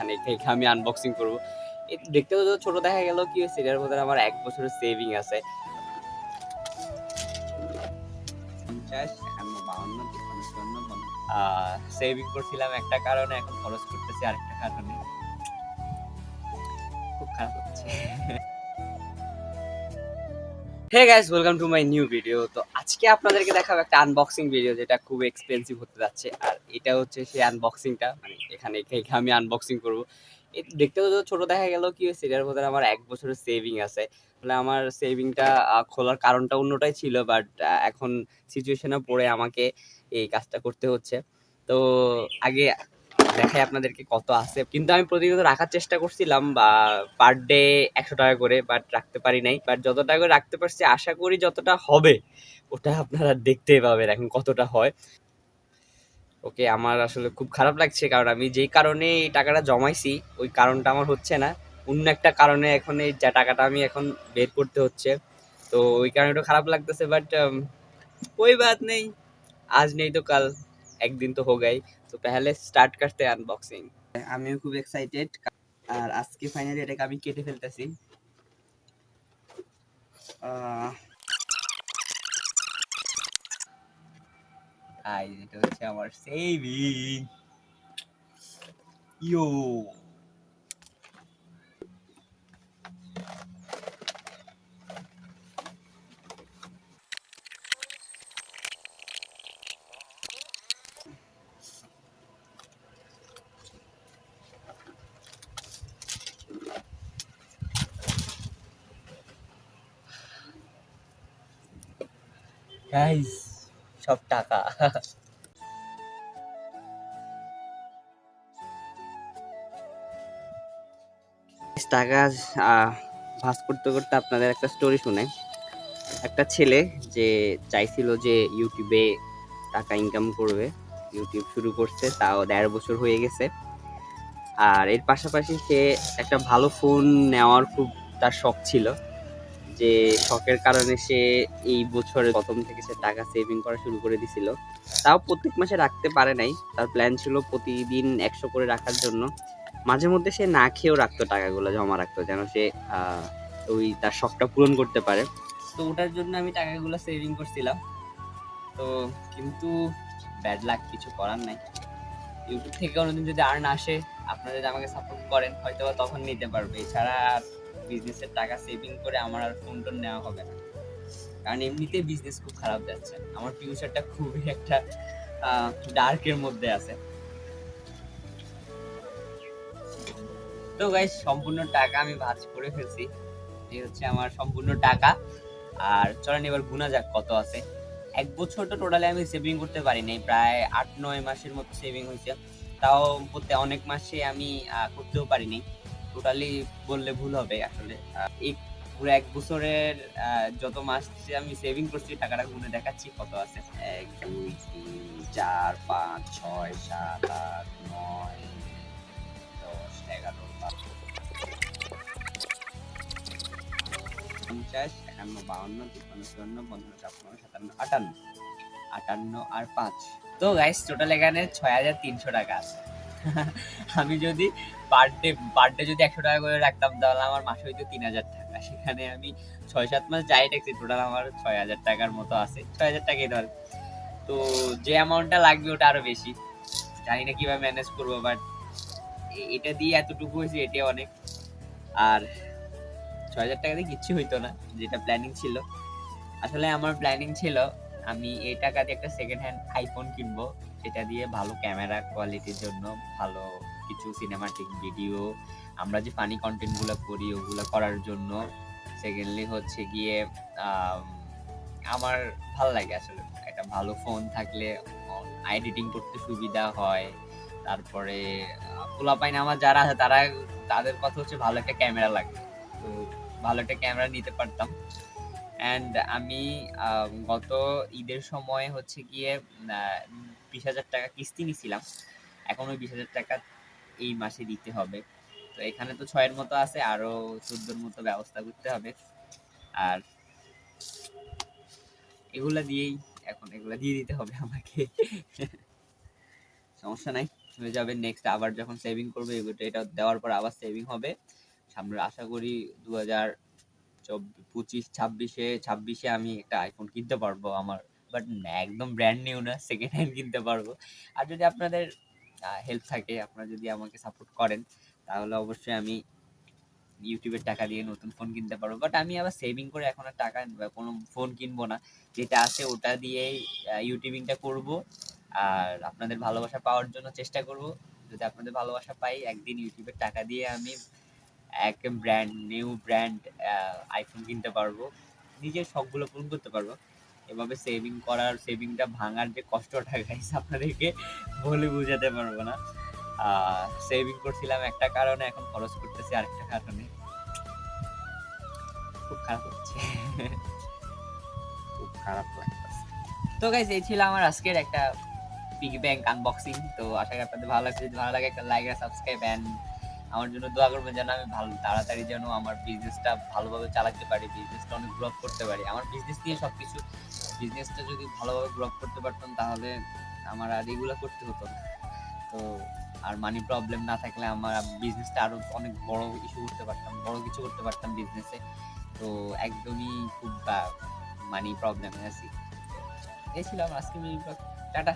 এখানে আমি আনবক্সিং করব। দেখতে তো ছোট দেখা গেল কি হয়েছে এটার মধ্যে আমার এক বছরের সেভিং আছে। সেভিং করছিলাম একটা কারণে এখন খরচ করতেছি আরেকটা কারণে। খুব খারাপ হচ্ছে। Hey guys welcome to my new video তো আজকে আপনাদেরকে দেখাবো একটা আনবক্সিং ভিডিও যেটা খুব এক্সপেন্সিভ হতে যাচ্ছে। আর এটা হচ্ছে সেই আনবক্সিংটা মানে এখানে কেক আমি আনবক্সিং করব। দেখতে তো ছোট দেখা গেল, কি হয়েছে? এটার মধ্যে আমার এক বছরের সেভিং আছে। তাহলে আমার সেভিংটা খোলার কারণটা অন্যটাই ছিল বাট এখন সিচুয়েশনে পড়ে আমাকে এই কাজটা করতে হচ্ছে। তো আগে দেখাই আপনাদেরকে কত আছে। কিন্তু আমি প্রতিনিয়ত রাখার চেষ্টা করছিলাম বা পার ডে একশো টাকা করে বাট রাখতে পারি নাই। বাট যত টাকা করে রাখতে পারছি, আশা করি যতটা হবে, ওটা আপনারা দেখতে পাবেন এখন কতটা হয়। ওকে আমার আসলে খুব খারাপ লাগছে কারণ আমি যেই কারণে এই টাকাটা জমাইছি, ওই কারণটা আমার হচ্ছে না। অন্য একটা কারণে এখন এই যা টাকাটা আমি এখন বের করতে হচ্ছে। তো ওই কারণে একটু খারাপ লাগতেছে বাট um, ওই বাদ নেই। আজ নেই তো কাল, একদিন তো হোগাই তো পেহলে স্টার্ট করতে আনবক্সিং আমিও খুব এক্সাইটেড আর আজকে ফাইনালি এটাকে আমি কেটে ফেলতেছি। আই এটা হচ্ছে আমার সেভিং ইয়ো গাইস সব টাকা। টাকা ভাঁজ করতে করতে আপনাদের একটা স্টোরি শুনে একটা ছেলে যে চাইছিল যে ইউটিউবে টাকা ইনকাম করবে ইউটিউব শুরু করছে, তাও দেড় বছর হয়ে গেছে। আর এর পাশাপাশি সে একটা ভালো ফোন নেওয়ার খুব তার শখ ছিল। যে শখের কারণে সে এই বছরের প্রথম থেকে সে টাকা সেভিং করা শুরু করে দিছিল। তাও প্রত্যেক মাসে রাখতে পারে নাই। তার প্ল্যান ছিল প্রতিদিন একশো করে রাখার জন্য। মাঝে মধ্যে সে না খেয়েও রাখতো টাকাগুলো, জমা রাখতো, যেন সে ওই তার শখটা পূরণ করতে পারে। তো ওটার জন্য আমি টাকাগুলো সেভিং করছিলাম। তো কিন্তু ব্যাড লাক কিছু করার নাই। ইউটিউব থেকে কোনোদিন যদি আর্ন আসে, আপনারা যদি আমাকে সাপোর্ট করেন হয়তো তখন নিতে পারবে। এছাড়া বিজনেসের টাকা সেভিং করে আমার আর ফোন টোন নেওয়া হবে না। কারণ এমনিতেই বিজনেস খুব খারাপ যাচ্ছে। আমার ফিউচারটা খুবই একটা ডার্কের মধ্যে আছে। তো গাইস সম্পূর্ণ টাকা আমি ভাঁজ করে ফেলছি। এই হচ্ছে আমার সম্পূর্ণ টাকা। আর চলেন এবার গুনা যাক কত আছে। এক বছর তো টোটালি আমি সেভিং করতে পারিনি প্রায় আট নয় মাসের মতো সেভিং হয়েছে। তাও বলতে অনেক মাসে আমি করতেও পারিনি টোটালি বললে ভুল হবে আসলে। এই পুরো এক বছরের যত মাস আমি সেভিং করছি, টাকাটা গুনে দেখাচ্ছি কত আছে? এক, দুই, তিন, চার, পাঁচ, ছয়, সাত, আট, নয়, দশ, এগারো পঞ্চাশ, একান্ন, বাউন্ন, তিপ্পান্ন, চুয়ান্ন, পঞ্চান্ন, ছাপ্পান্ন, সাতান্ন, আটান্ন আটান্ন আর পাঁচ। তো গাইস টোটাল এখানে ছয় হাজার তিনশো টাকা আছে। আমি যদি পার ডে পার ডে যদি একশো টাকা করে রাখতাম, তাহলে আমার মাসে হয়তো তিন হাজার টাকা। সেখানে আমি ছয় সাত মাস যাই রাখছি টোটাল আমার ছয় হাজার টাকার মতো আছে। ছয় হাজার টাকাই ধর। তো যে অ্যামাউন্টটা লাগবে ওটা আরও বেশি। জানি না কীভাবে ম্যানেজ করব বাট এটা দিয়ে এতটুকু হয়েছে, এটাই অনেক। আর ছয় হাজার টাকা দিয়ে কিচ্ছু হইতো না, যেটা প্ল্যানিং ছিল। আসলে আমার প্ল্যানিং ছিল, আমি এই টাকা দিয়ে একটা সেকেন্ড হ্যান্ড আইফোন কিনবো। যেটা দিয়ে ভালো ক্যামেরা কোয়ালিটির জন্য, ভালো কিছু সিনেমাটিক ভিডিও আমরা যে ফানি কন্টেন্টগুলো করি, ওগুলো করার জন্য সেকেন্ডলি হচ্ছে গিয়ে আমার ভালো লাগে আসলে। একটা ভালো ফোন থাকলে এডিটিং করতে সুবিধা হয়। তারপরে পোলাপাইন আমার যারা আছে, তারা, তাদের কথা হচ্ছে ভালো একটা ক্যামেরা লাগবে। তো ভালো একটা ক্যামেরা নিতে পারতাম। অ্যান্ড আমি গত ঈদের সময় হচ্ছে গিয়ে বিশ হাজার টাকা কিস্তি নিছিলাম। এখন ওই বিশ হাজার টাকা এই মাসে দিতে হবে। তো এখানে তো ছয়ের মতো আছে, আরও চোদ্দোর মতো ব্যবস্থা করতে হবে। আর এগুলা দিয়েই এখন এগুলা দিয়ে দিতে হবে আমাকে। সমস্যা নাই হয়ে যাবে নেক্সট আবার যখন সেভিং করবে, এগুলো এটা দেওয়ার পর আবার সেভিং হবে। সামনে আশা করি দু হাজার চব্বিশ পঁচিশ, ছাব্বিশে ছাব্বিশে আমি একটা আইফোন কিনতে পারব আমার বাট একদম ব্র্যান্ড নিউ না সেকেন্ড হ্যান্ড কিনতে পারব। আর যদি আপনাদের হেল্প থাকে, আপনারা যদি আমাকে সাপোর্ট করেন, তাহলে অবশ্যই আমি ইউটিউবের টাকা দিয়ে নতুন ফোন কিনতে পারব। বাট আমি আবার সেভিং করে এখন আর টাকা কোনো ফোন কিনবো না। যেটা আছে ওটা দিয়েই ইউটিউবিংটা করব। আর আপনাদের ভালোবাসা পাওয়ার জন্য চেষ্টা করব। যদি আপনাদের ভালোবাসা পাই, একদিন ইউটিউবের টাকা দিয়ে আমি এক ব্র্যান্ড নিউ ব্র্যান্ড আইফোন কিনতে পারব। নিজের শখগুলো পূরণ করতে পারব। এভাবে সেভিং করার সেভিংটা ভাঙার যে কষ্টটা গাইস আপনাদেরকে বলে বোঝাতে পারব না। সেভিং করছিলাম একটা কারণে এখন খরচ করতেছি আরেকটা কারণে। খুব খারাপ হচ্ছে খুব খারাপ লাগতেছে। তো গাইজ এই ছিল আমার আজকের একটা পিগ ব্যাংক আনবক্সিং তো আশা করি আপনাদের ভালো লাগছে। যদি ভালো লাগে একটা লাইক আর সাবস্ক্রাইব অ্যান্ড আমার জন্য দোয়া করবেন যেন আমি ভালো তাড়াতাড়ি যেন আমার বিজনেসটা ভালোভাবে চালাতে পারি বিজনেসটা অনেক গ্রো করতে পারি। আমার বিজনেস নিয়ে সব কিছু বিজনেসটা যদি ভালোভাবে গ্রো করতে পারতাম তাহলে আমার আর এগুলো করতে হতো না। তো আর মানি প্রবলেম না থাকলে আমার বিজনেসটা আরও অনেক বড় ইস্যু করতে পারতাম, বড় কিছু করতে পারতাম বিজনেসে তো একদমই খুব মানি প্রবলেমে আছি। এই ছিল আমার আজকে টাটা।